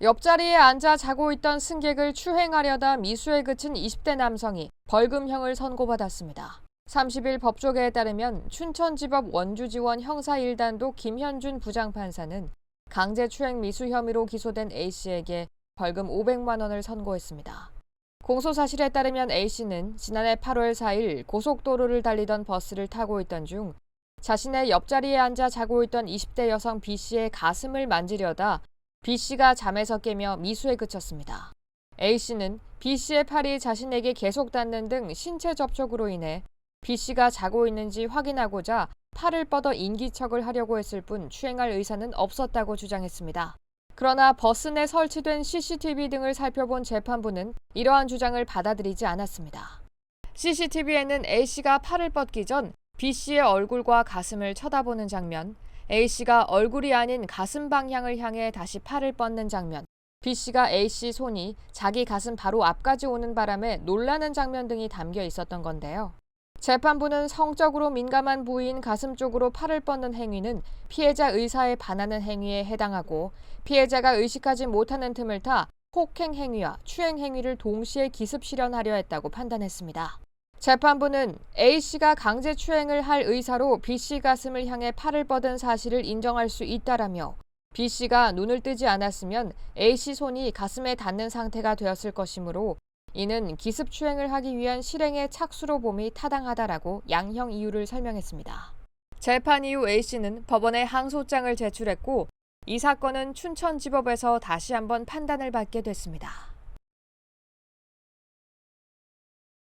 옆자리에 앉아 자고 있던 승객을 추행하려다 미수에 그친 20대 남성이 벌금형을 선고받았습니다. 30일 법조계에 따르면 춘천지법 원주지원 형사 1단도 김현준 부장판사는 강제추행 미수 혐의로 기소된 A씨에게 벌금 500만 원을 선고했습니다. 공소 사실에 따르면 A씨는 지난해 8월 4일 고속도로를 달리던 버스를 타고 있던 중 자신의 옆자리에 앉아 자고 있던 20대 여성 B씨의 가슴을 만지려다 B씨가 잠에서 깨며 미수에 그쳤습니다. A씨는 B씨의 팔이 자신에게 계속 닿는 등 신체 접촉으로 인해 B씨가 자고 있는지 확인하고자 팔을 뻗어 인기척을 하려고 했을 뿐 추행할 의사는 없었다고 주장했습니다. 그러나 버스 내 설치된 CCTV 등을 살펴본 재판부는 이러한 주장을 받아들이지 않았습니다. CCTV에는 A씨가 팔을 뻗기 전 B씨의 얼굴과 가슴을 쳐다보는 장면, A씨가 얼굴이 아닌 가슴 방향을 향해 다시 팔을 뻗는 장면, B씨가 A씨 손이 자기 가슴 바로 앞까지 오는 바람에 놀라는 장면 등이 담겨 있었던 건데요. 재판부는 성적으로 민감한 부위인 가슴 쪽으로 팔을 뻗는 행위는 피해자 의사에 반하는 행위에 해당하고 피해자가 의식하지 못하는 tum을 타 폭행 행위와 추행 행위를 동시에 기습 실현하려 했다고 판단했습니다. 재판부는 A씨가 강제 추행을 할 의사로 B씨 가슴을 향해 팔을 뻗은 사실을 인정할 수 있다라며 B씨가 눈을 뜨지 않았으면 A씨 손이 가슴에 닿는 상태가 되었을 것이므로 이는 기습 추행을 하기 위한 실행의 착수로 봄이 타당하다라고 양형 이유를 설명했습니다. 재판 이후 A씨는 법원에 항소장을 제출했고 이 사건은 춘천지법에서 다시 한번 판단을 받게 됐습니다.